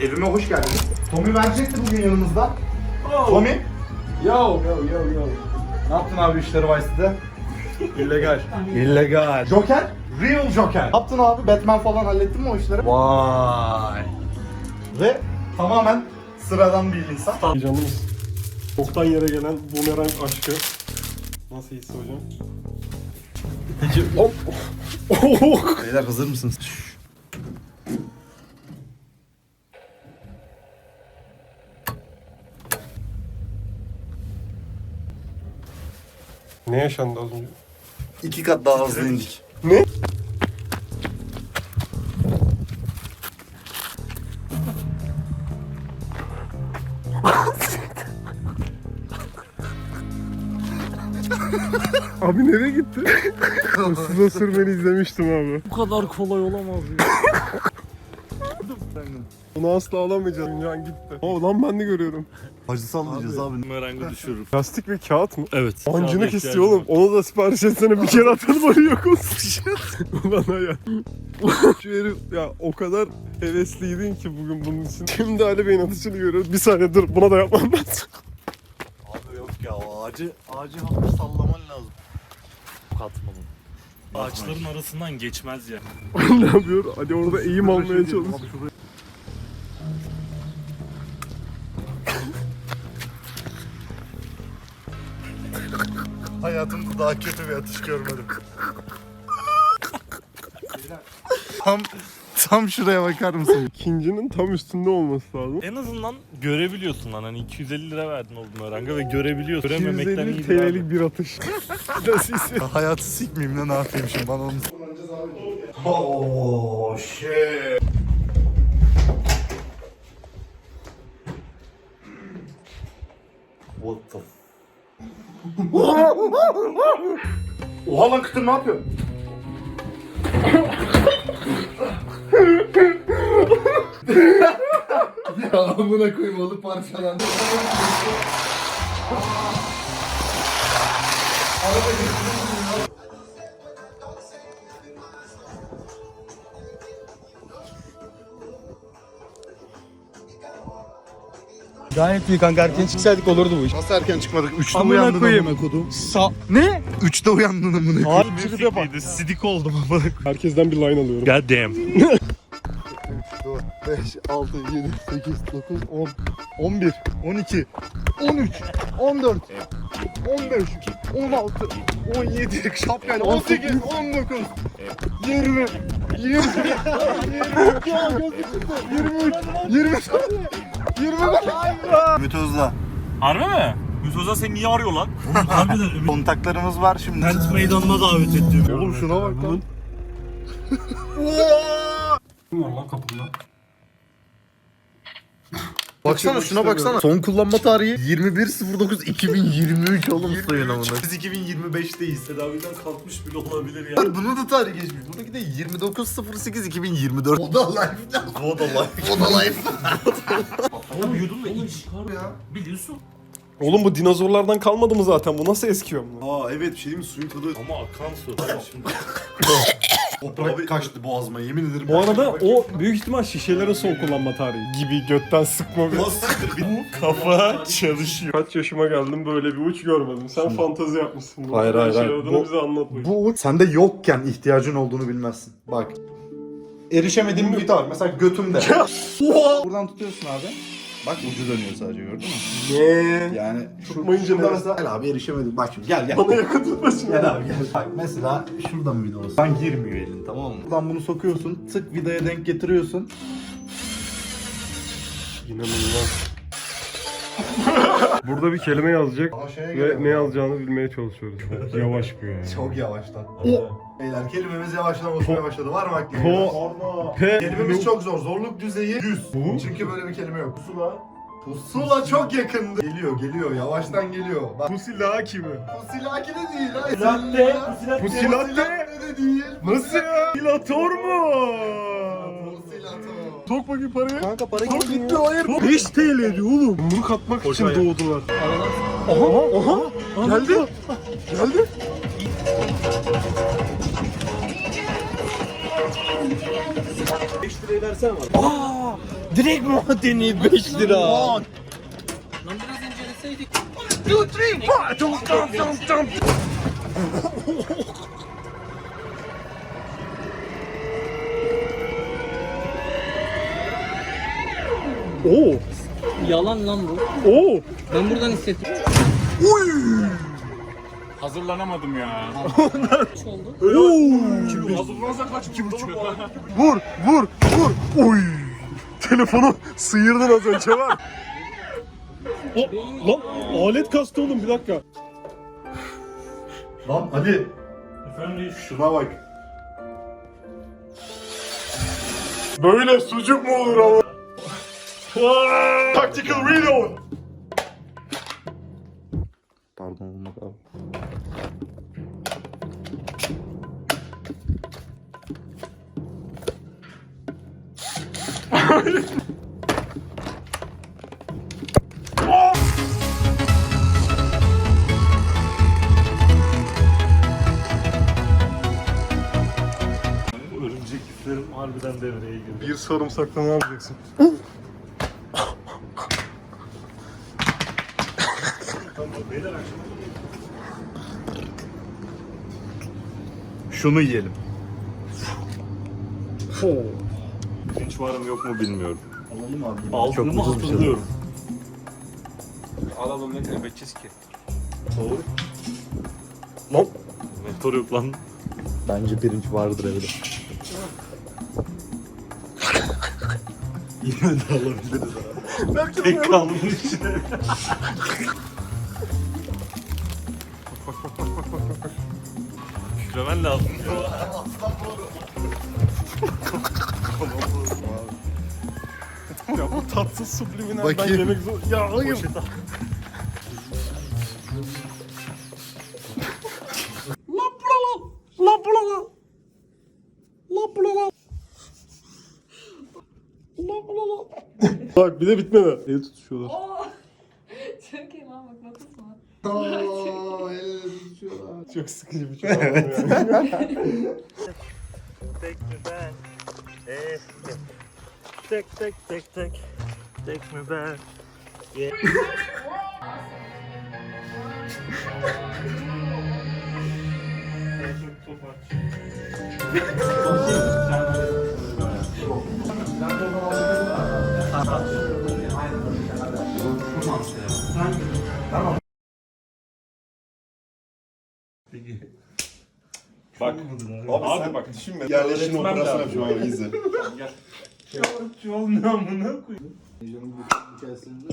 Evime hoş geldiniz. Tommy verecekti bugün yanımızda. Tommy. Yo yo yo yo. Ne yaptın abi işleri Vice'de? İllegal. İllegal. Joker? Real Joker. Ne yaptın abi? Batman falan hallettin mi o işleri? Vay. Ve tamamen sıradan bir insan. Canımız. Çoktan yere gelen bumerang aşkı. Nasıl his hocam? Hop. Oh. Beyler hazır mısınız? Ne yaşandı az önce? İki kat daha hızlı indik. Ne? Abi nereye gitti? Size sürmeni izlemiştim abi. Bu kadar kolay olamaz ya. Bunu asla alamayacağız. Dünyan gitti. Aa lan ben de görüyorum. Hacı sallayacağız abi. Bumerangı düşürür. Lastik ve kağıt mı? Evet. Mancınık istiyor oğlum. Onu da sipariş etsene bir kere atalım onu yok olsun. Ulan hayal. Şu herif ya o kadar hevesliydin ki bugün bunun için. Şimdi Ali Bey'in atışını görüyoruz. Bir saniye dur buna da yapmam lazım. Abi yok ya o ağacı, ağacı hafif sallaman lazım. Katmalı. Ağaçların arasından geçmez ya. ne yapıyor? Ali orada eğim almaya çalışıyor. Hayatımda daha kötü bir atış görmedim. tam tam şuraya bakar mısın? İkincinin tam üstünde olması lazım. En azından görebiliyorsun lan hani 250 lira verdin o bumeranga ve görebiliyorsun. Görememekten 250 iyidir abi. TL'lik bir atış. Nasıl? Hayatı sikmeyeyim de ne yapayım şimdi bana onu. Oh shit. What the Oha lan kıtır ne yapıyor? ya amına koyayım oğlum parçalandı. Gayet iyi kanka erken çıksaydık olurdu bu iş. Nasıl erken çıkmadık? Üçte Amına uyandın koyayım. amına kodum. Sa ne? Üçte uyandın amına kodum. Abi çıkıda bak. Sidik oldum ama. Herkesten bir line alıyorum. God damn. 4, 5, 6, 7, 8, 9, 10, 11, 12, 13, 14, 15, 16, 17, şapkayla 18, 19, 20, 20, 20, ya gözü çıktı, 23, 24, 25. Ümit Özda. Harbi mi? Müsoza seni niye arıyor lan? Harbiden Ümit. Kontaklarımız var şimdi. Kent meydanına davet ediyor. Oğlum şuna bak lan. Kim var lan kapımda? Baksana şuna baksana. Son kullanma tarihi 21.09.2023 oğlum sayın amına. Biz 2025'teyiz. Tedaviden kalkmış bile olabilir ya. Bunun da tarihi geçmiş. Buradaki de 29.08.2024. Oda life. Voda life. Oda life. Oğlum iç. ya. Biliyorsun. Oğlum bu dinozorlardan kalmadı mı zaten? Bu nasıl eskiyor mu? Aa evet bir şey mi? Suyun tadı. Ama akan su. Şimdi Abi kaçtı boğazıma yemin ederim. Bu arada o büyük ihtimal şişelerin son kullanma tarihi gibi götten sıkma bir. Nasıldır bir kafa çalışıyor. Kaç yaşıma geldim böyle bir uç görmedim. Sen fantezi yapmışsın. bunu. Hayır, hayır, Şey hayır. olduğunu Bu- bize anlatmayın. Bu sende yokken ihtiyacın olduğunu bilmezsin. Bak. Erişemediğim bir var. Mesela götümde. Buradan tutuyorsun abi. Bak ucu dönüyor sadece gördün mü? Ne? Yani şu, Tutmayınca şurada ne? mesela gel abi erişemedim. Bak şimdi gel gel. Bana yakın tutma şimdi. Gel abi gel. Bak mesela şurada mı vida olsun? Buradan girmiyor elin tamam mı? Buradan bunu sokuyorsun. Tık vidaya denk getiriyorsun. İnanılmaz. Burada bir kelime yazacak ve ne yazacağını bilmeye çalışıyoruz. Çok yavaş bir yani. Çok yavaştan. Beyler kelimemiz yavaştan oluşmaya başladı. Var mı aklınızda? Ko, P, Kelimemiz çok zor. Zorluk düzeyi 100. Çünkü böyle bir kelime yok. Pusula. Pusula çok yakındı. Geliyor geliyor. Yavaştan geliyor. Bak. Pusilaki mi? Pusilaki de değil. Hayır. Pusilatte. pusilatte. Pusilatte de değil. Nasıl ya? Pilator mu? Sok bakayım parayı. Kanka para Sok gitti. hayır. 5 TL diyor oğlum. Yumruk atmak için doğdular. Aha aha. Geldi. Geldi. Direkt madeni 5 lira. Lan biraz inceleseydik. Oo. Yalan lan bu. Oo. Ben buradan hissettim. Hazırlanamadım ya. Kaç oldu? Vur, vur, vur. Oy. Telefonu sıyırdın az önce var. Hop, lan alet kastı oğlum bir dakika. Lan Ali Efendim şuna bak. Böyle sucuk mu olur ama? Tactical reload. Pardon olmadı abi. örümcek harbiden devreye girdi. Bir sarımsakla ne Şunu yiyelim. Hiç varım yok mu bilmiyorum. Alalım abi. Aldığımı hatırlıyorum. Alalım ne nöbetçiz ki. Doğru. Lan Mentor yok lan. Bence pirinç vardır evde. Yine de alabiliriz abi. Tek kalmış. Kükremen lazım. ya bu tatsız subliminalden Bakayım. yemek zor. Ya hayır. Bak bir de bitmedi. El tutuşuyorlar. Çok iyi lan bak nakıs mı? Çok sıkıcı bir şey. yani. Tek mi ben? Eh, Tek tek tek tek. Tek mi ben? Bak. Abi, Abi sen bak. düşünme. Yerleşim Yerleşim operasyonu operasyonu yapıyor yapıyor abi izle. Olmuyor amına koyayım. Hikayesinde